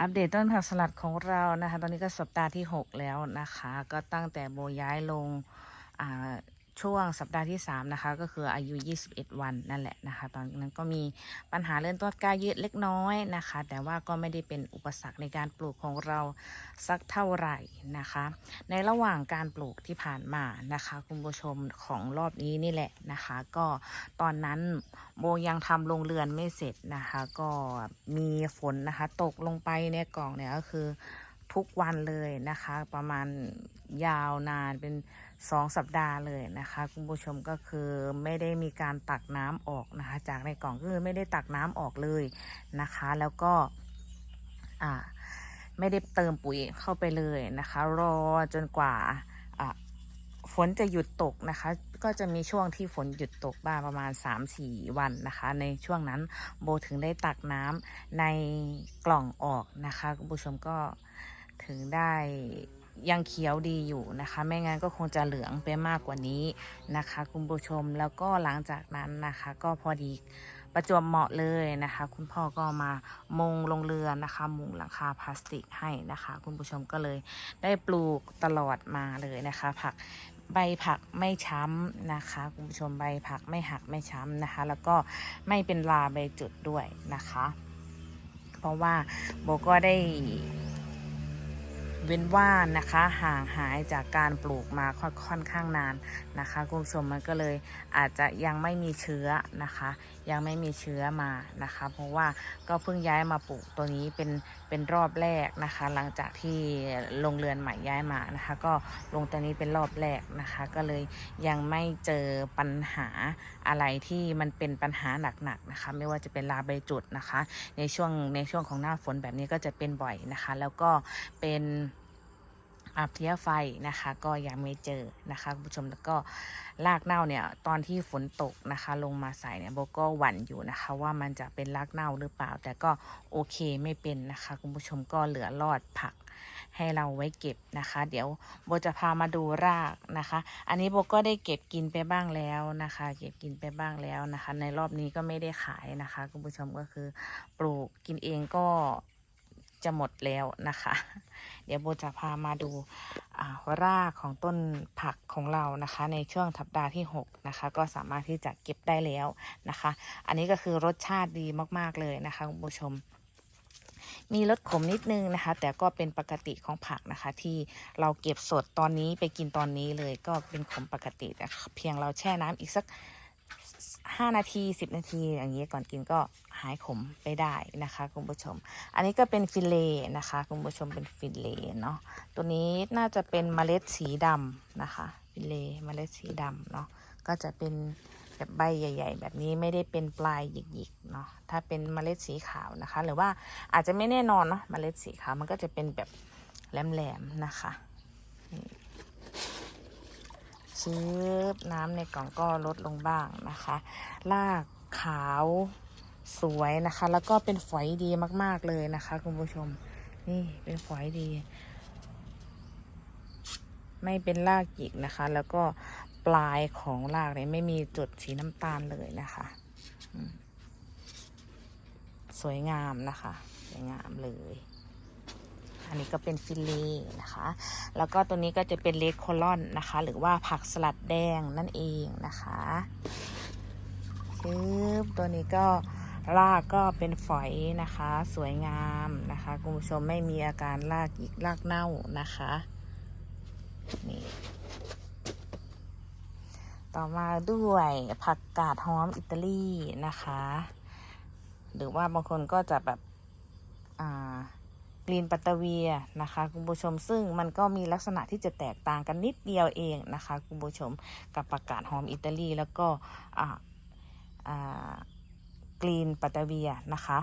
อัปเดตต้นผักสลัดของเรานะคะ ตอนนี้ก็สัปดาห์ที่ 6 แล้วนะคะ ก็ตั้งแต่โบย้ายลงอ่า ช่วงสัปดาห์ที่ 3 นะคะ ก็คืออายุ 21 วันนั่นแหละนะคะ ตอนนั้นก็มีปัญหาเรื่องต้นกล้ายืดเล็กน้อยนะคะ แต่ว่าก็ไม่ได้เป็นอุปสรรคในการปลูกของเราสักเท่าไหร่นะคะ ในระหว่างการปลูกที่ผ่านมานะคะ คุณผู้ชมของรอบนี้นี่แหละนะคะ ก็ตอนนั้นโบยังทำโรงเรือนไม่เสร็จนะคะ ก็มีฝนนะคะ ตกลงไปในกล่องเนี่ยก็คือ ทุกวันเลยนะคะ ประมาณยาวนานเป็นสองสัปดาห์เลยนะคะ คุณผู้ชมก็คือไม่ได้มีการตักน้ำออกนะคะ จากในกล่องก็คือไม่ได้ตักน้ำออกเลยนะคะ แล้วก็อ่าไม่ได้เติมปุ๋ยเข้าไปเลยนะคะ รอจนกว่าอะฝนจะหยุดตกนะคะ ก็จะมีช่วงที่ฝนหยุดตกบ้างประมาณ 3-4 วันนะคะ ในช่วงนั้นโบถึงได้ตักน้ำในกล่องออกนะคะคุณผู้ชมก็ ถึงได้ยังเขียวดีอยู่นะคะ ไม่งั้นก็คงจะเหลืองไปมากกว่านี้นะคะ คุณผู้ชมแล้วก็หลังจากนั้นนะคะ ก็พอดีประจวบเหมาะเลยนะคะ คุณพ่อก็มามุงลงเรือนะคะ มุงหลังคาพลาสติกให้นะคะ คุณผู้ชมก็เลยได้ปลูกตลอดมาเลยนะคะ ผักใบผักไม่ช้ำนะคะ คุณผู้ชมใบผักไม่หักไม่ช้ำนะคะ แล้วก็ไม่เป็นลาใบจุดด้วยนะคะ เพราะว่าโบก็ได้ เว้นว่านนะคะ ห่างหายจากการปลูกมาค่อนข้างนานนะคะคุณผู้ชมมันก็เลยอาจจะยังไม่มีเชื้อนะคะ ยังไม่มีเชื้อมานะคะ เพราะว่าก็เพิ่งย้ายมาปลูกตัวนี้เป็นเป็นรอบแรกนะคะ หลังจากที่ลงเรือนใหม่ย้ายมานะคะ ก็ลงตัวนี้เป็นรอบแรกนะคะ ก็เลยยังไม่เจอปัญหาอะไรที่มันเป็นปัญหาหนักๆนะคะ ไม่ว่าจะเป็นลาใบจุดนะคะ ในช่วงในช่วงของหน้าฝนแบบนี้ก็จะเป็นบ่อยนะคะ แล้วก็เป็น อาเพลี้ยไฟนะคะก็ยังไม่เจอนะคะคุณผู้ชมแล้วก็รากเน่าเนี่ยตอนที่ฝนตกนะคะลงมาใส่เนี่ยโบก็หวั่นอยู่นะคะ ว่ามันจะเป็นรากเน่าหรือเปล่า แต่ก็โอเคไม่เป็นนะคะคุณผู้ชมก็เหลือรอดผักให้เราไว้เก็บนะคะ เดี๋ยวโบจะพามาดูรากนะคะ อันนี้โบก็ได้เก็บกินไปบ้างแล้วนะคะ เก็บกินไปบ้างแล้วนะคะ ในรอบนี้ก็ไม่ได้ขายนะคะคุณผู้ชมก็คือปลูกกินเองก็ จะหมดแล้วนะคะ เดี๋ยวโบจะพามาดูารากของต้นผักของเรานะคะ ในช่วงสัปดาห์ที่ 6 นะคะ ก็สามารถที่จะเก็บได้แล้วนะคะ อันนี้ก็คือรสชาติดีมากๆเลยนะคะคุณผู้ชมมีรสขมนิดนึงนะคะ แต่ก็เป็นปกติของผักนะคะ ที่เราเก็บสดตอนนี้ไปกินตอนนี้เลยก็เป็นขมปกติแต่เพียงเราแช่น้ำอีกสัก 5นาที10นาทีอย่างนี้ยก่อนกินก็หายขมไปได้นะคะคุณผู้ชม อันนี้ก็เป็นฟิเลนะคะคุณผู้ชมเป็นฟิเลเนาะตัวนี้น่าจะเป็นเมล็ดสีดำนะคะฟิเลเมล็ดสีดำเนาะก็จะเป็นแบบใบใหญ่ ๆ แบบนี้ไม่ได้เป็นปลายหยิกๆเนาะถ้าเป็นเมล็ดสีขาวนะคะ หรือว่าอาจจะไม่แน่นอนเนาะเมล็ดสีขาวมันก็จะเป็นแบบแหลมๆนะคะนี่ ชื้บน้ำในกล่องก็ลดลงบ้างนะคะรากขาวสวยนะคะ แล้วก็เป็นฝอยดีมาก ๆเลยนะคะ คุณผู้ชม นี่เป็นฝอยดี ไม่เป็นรากหยิกนะคะ แล้วก็ปลายของรากเนี่ยไม่มีจุดสีน้ำตาลเลยนะคะ สวยงามนะคะ สวยงามเลย อันนี้ก็เป็นฟิลเล่นะคะ แล้วก็ตัวนี้ก็จะเป็นเลดโคลอนนะคะ หรือว่าผักสลัดแดงนั่นเองนะคะคือตัวนี้ก็รากก็เป็นฝอยนะคะ สวยงามนะคะคุณผู้ชมไม่มีอาการรากหยิกรากเน่านะคะนี่ต่อมาด้วยผักกาดหอมอิตาลีนะคะ หรือว่าบางคนก็จะแบบอ่า กรีนปัตตาเวียนะคะคุณผู้ชมซึ่งมันก็มีลักษณะที่จะแตกต่างกันนิดเดียวเองนะคะคุณผู้ชมกับผักกาดหอมอิตาลีแล้วก็อ่ากรีนปัตตาเวียนะคะ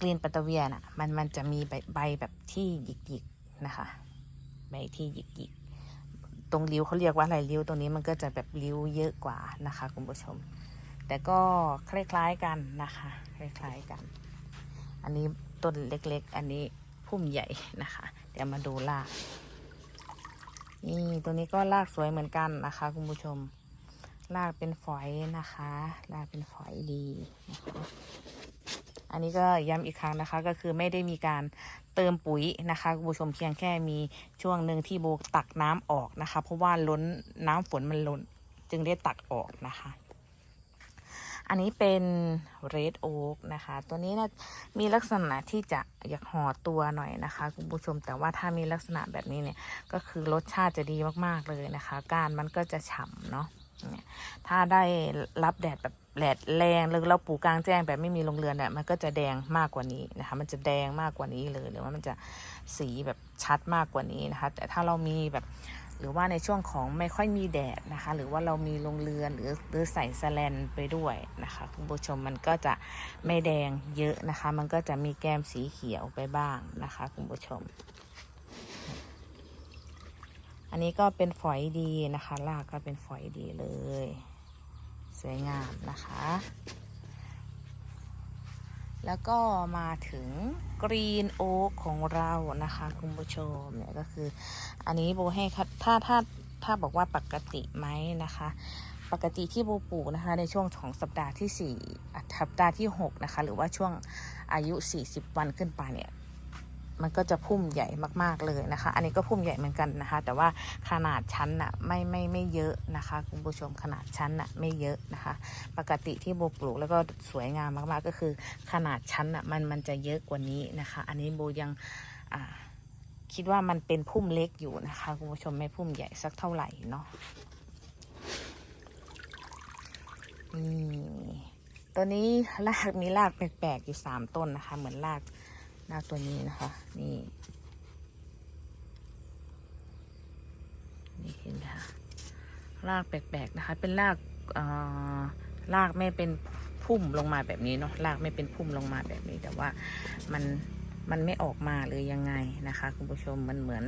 กรีนปัตตาเวียน่ะมันมันจะมีใบใบแบบที่หยิกๆนะคะใบที่หยิกๆตรงริ้วเขาเรียกว่าอะไรริ้วตรงนี้มันก็จะแบบริ้วเยอะกว่านะคะคุณผู้ชม แต่ก็คล้ายๆกันนะคะ คล้ายๆกัน อันนี้ ต้นเล็ก ๆ อันนี้พุ่มใหญ่นะคะ เดี๋ยวมาดูราก นี่ตัวนี้ก็รากสวยเหมือนกันนะคะคุณผู้ชม รากเป็นฝอยนะคะ รากเป็นฝอยดีนะคะอันนี้ก็ย้ำอีกครั้งนะคะก็คือไม่ได้มีการเติมปุ๋ยนะคะคุณผู้ชมเพียงแค่มีช่วงหนึ่งที่โบตักน้ำออกนะคะ เพราะว่าล้นน้ำฝนมันล้นจึงได้ตักออกนะคะ อันนี้เป็น red oak นะคะ ตัวนี้นะมีลักษณะที่จะอยากห่อตัวหน่อยนะคะ คุณผู้ชมแต่ว่าถ้ามีลักษณะแบบนี้เนี่ยก็คือรสชาติจะดีมากๆเลยนะคะ กานมันก็จะฉ่ำเนาะถ้าได้รับแดดแบบแดดแรงหรือเราปลูกกลางแจ้งแบบไม่มีโรงเรือนเนี่ยมันก็จะแดงมากกว่านี้นะคะ มันจะแดงมากกว่านี้เลยหรือว่ามันจะสีแบบชัดมากกว่านี้นะคะ แต่ถ้าเรามีแบบ หรือว่าในช่วงของไม่ค่อยมีแดดนะคะ หรือว่าเรามีโรงเรือนหรือหรือใส่แสแลนไปด้วยนะคะคุณผู้ชมมันก็จะไม่แดงเยอะนะคะ มันก็จะมีแก้มสีเขียวไปบ้างนะคะคุณผู้ชม อันนี้ก็เป็นฝอยดีนะคะรากก็เป็นฝอยดีเลย สวยงามนะคะ แล้วก็มาถึงกรีนโอ๊กของเรานะคะคุณผู้ชมเนี่ยก็คือ อันนี้โบให้คัดถ้าถ้าถ้าบอกว่าปกติไหมนะคะ ปกติที่โบปลูกนะคะ ในช่วงของสัปดาห์ที่สี่สัปดาห์ที่หกนะคะ หรือว่าช่วงอายุ 40 วันขึ้นไปเนี่ย มันก็จะพุ่มใหญ่มากๆเลยนะคะ อันนี้ก็พุ่มใหญ่เหมือนกันนะคะ แต่ว่าขนาดชั้นน่ะไม่ไม่ไม่เยอะนะคะ คุณผู้ชมขนาดชั้นน่ะไม่เยอะนะคะ ปกติที่โบปลูกแล้วก็สวยงามมาก ๆ ก็คือ ขนาดชั้นน่ะมันมันจะเยอะกว่านี้นะคะ อันนี้โบยังอ่าคิดว่ามันเป็นพุ่มเล็กอยู่นะคะคุณผู้ชมไม่พุ่มใหญ่สักเท่าไหร่เนาะนี่ตัวนี้รากมีรากแปลกๆอยู่สามต้นนะคะ เหมือนราก รากตัวนี้นะคะ นี่ นี่เห็นไหมคะรากแปลกๆนะคะ เป็นรากเออรากไม่เป็นพุ่มลงมาแบบนี้เนาะรากไม่เป็นพุ่มลงมาแบบนี้ แต่ว่ามันมันไม่ออกมาเลยยังไงนะคะ คุณผู้ชมมันเหมือน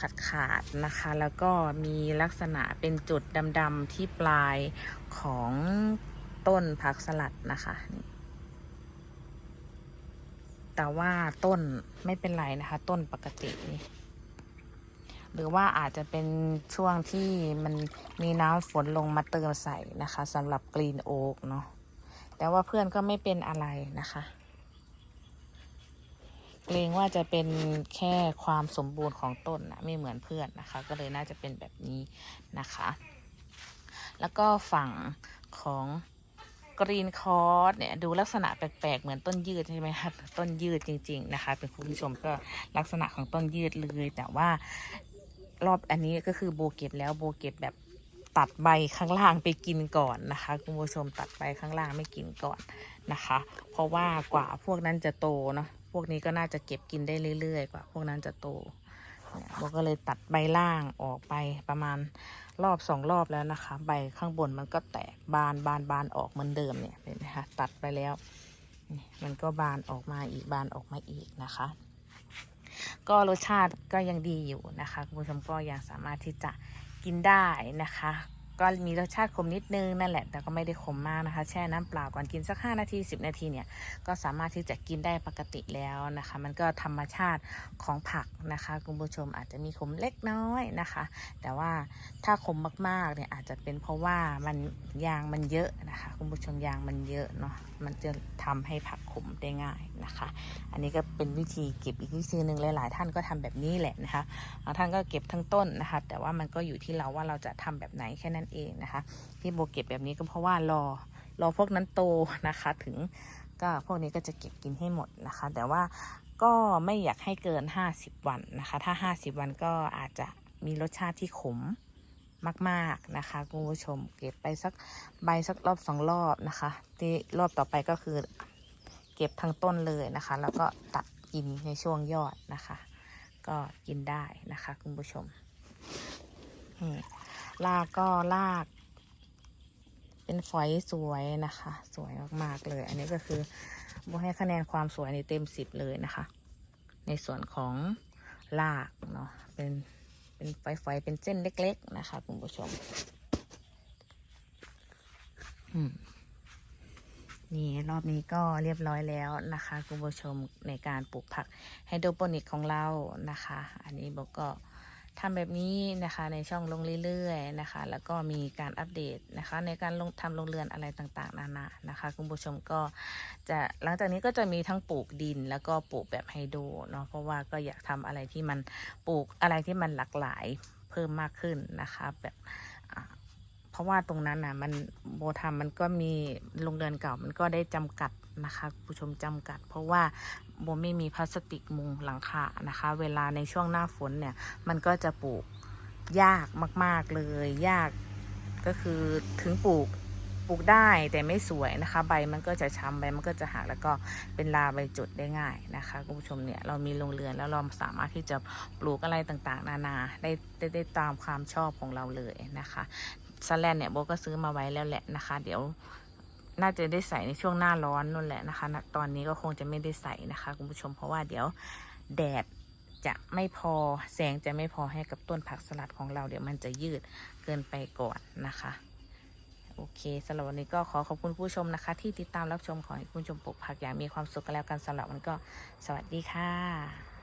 ขาดขาดๆนะคะ แล้วก็มีลักษณะเป็นจุดดำๆที่ปลายของต้นผักสลัดนะคะนี่ แต่ว่าต้นไม่เป็นไรนะคะ ต้นปกตินี่หรือว่าอาจจะเป็นช่วงที่มันมีน้ำฝนลงมาเติมใส่นะคะสำหรับกรีนโอ๊กเนาะแต่ว่าเพื่อนก็ไม่เป็นอะไรนะคะเกรงว่าจะเป็นแค่ความสมบูรณ์ของต้นนะไม่เหมือนเพื่อนนะคะ ก็เลยน่าจะเป็นแบบนี้นะคะ แล้วก็ฝั่งของ กรีนคอร์สเนี่ยดูลักษณะแปลกๆ เหมือนต้นยืดใช่ไหมคะต้นยืดจริง ๆ นะคะเป็นคุณผู้ชมก็ลักษณะของต้นยืดเลย แต่ว่ารอบอันนี้ก็คือโบเก็บแล้วโบเก็บแบบตัดใบข้างล่างไปกินก่อนนะคะ คุณผู้ชมตัดใบข้างล่างไม่กินก่อนนะคะ เพราะว่ากว่าพวกนั้นจะโตเนาะพวกนี้ก็น่าจะเก็บกินได้เรื่อยๆ กว่า พวกนั้นจะโตเนี่ยโบก็เลยตัดใบล่างออกไปประมาณ รอบสองรอบแล้วนะคะ ใบข้างบนมันก็แตกบานบานบานออกเหมือนเดิมเนี่ยเห็นไหมคะตัดไปแล้วมันก็บานออกมาอีกบานออกมาอีกนะคะ ก็รสชาติก็ยังดีอยู่นะคะคุณผู้ชมก็ยังสามารถที่จะกินได้นะคะ ก็มีรสชาติขมนิดนึงนั่นแหละ แต่ก็ไม่ได้ขมมากนะคะ แช่น้ำเปล่าก่อนกินสัก 5 นาที 10 นาทีเนี่ย ก็สามารถที่จะกินได้ปกติแล้วนะคะ มันก็ธรรมชาติของผักนะคะ คุณผู้ชมอาจจะมีขมเล็กน้อยนะคะ แต่ว่าถ้าขมมากๆเนี่ยอาจจะเป็นเพราะว่ามันยางมันเยอะนะคะ คุณผู้ชมยางมันเยอะเนาะมันจะทำให้ผักขมได้ง่ายนะคะ อันนี้ก็เป็นวิธีเก็บอีกวิธีหนึ่งหลาย ๆ ท่านก็ทำแบบนี้แหละนะคะบางท่านก็เก็บทั้งต้นนะคะ แต่ว่ามันก็อยู่ที่เราว่าเราจะทำแบบไหนแค่นั้นเองนะคะที่โบเก็บแบบนี้ก็เพราะว่ารอรอพวกนั้นโตนะคะ ถึงก็พวกนี้ก็จะเก็บกินให้หมดนะคะ แต่ว่าก็ไม่อยากให้เกิน 50 วันนะคะ ถ้า 50 วันก็อาจจะมีรสชาติที่ขมมากๆนะคะคุณผู้ชมเก็บไปสักใบสักรอบสองรอบนะคะที่รอบต่อไปก็คือเก็บทั้งต้นเลยนะคะ แล้วก็ตัดกินในช่วงยอดนะคะ ก็กินได้นะคะ คุณผู้ชมนี่ ลากก็ลาก เป็นฝอยสวยนะคะ สวยมากๆเลย อันนี้ก็คือโบให้คะแนนความสวยในเต็มสิบเลยนะคะ ในส่วนของลากเนาะเป็นเป็นฝอยๆเป็นเส้นเล็ก ๆ นะคะคุณผู้ชมอืมนี่รอบนี้ก็เรียบร้อยแล้วนะคะ คุณผู้ชมในการปลูกผักไฮโดรโปนิกของเรานะคะ อันนี้โบก็ ทำแบบนี้นะคะในช่องลงเรื่อยๆนะคะ แล้วก็มีการอัปเดตนะคะ ในการลงทำโรงเรือนอะไรต่างๆ นานานะคะ คุณผู้ชมก็จะหลังจากนี้ก็จะมีทั้งปลูกดินแล้วก็ปลูกแบบไฮโดรเนาะเพราะว่าก็อยากทำอะไรที่มันปลูกอะไรที่มันหลากหลายเพิ่มมากขึ้นนะคะแบบ เพราะว่าตรงนั้นนะมันโบทำมันก็มีโรงเรือนเก่ามันก็ได้จำกัดนะคะผู้ชมจำกัด เพราะว่าโบไม่มีพลาสติกมุงหลังคานะคะ เวลาในช่วงหน้าฝนเนี่ยมันก็จะปลูกยากมาก ๆเลย ยากก็คือถึงปลูกปลูกได้แต่ไม่สวยนะคะ ใบมันก็จะช้ำใบมันก็จะหักแล้วก็เป็นลาใบจุดได้ง่ายนะคะคุณผู้ชมเนี่ยเรามีโรงเรือนแล้วเราสามารถที่จะปลูกอะไรต่างๆ นานาได้ได้ได้ตามความชอบของเราเลยนะคะ สแลนเนี่ยโบก็ซื้อมาไว้แล้วแหละนะคะ เดี๋ยวน่าจะได้ใส่ในช่วงหน้าร้อนนู่นแหละนะคะ ตอนนี้ก็คงจะไม่ได้ใส่นะคะคุณผู้ชมเพราะว่าเดี๋ยวแดดจะไม่พอแสงจะไม่พอให้กับต้นผักสลัดของเราเดี๋ยวมันจะยืดเกินไปก่อนนะคะ โอเคสำหรับวันนี้ก็ขอขอบคุณผู้ชมนะคะ ที่ติดตามรับชมขอให้คุณผู้ชมปลูกผักอย่างมีความสุขกันแล้วกันสำหรับวันก็สวัสดีค่ะ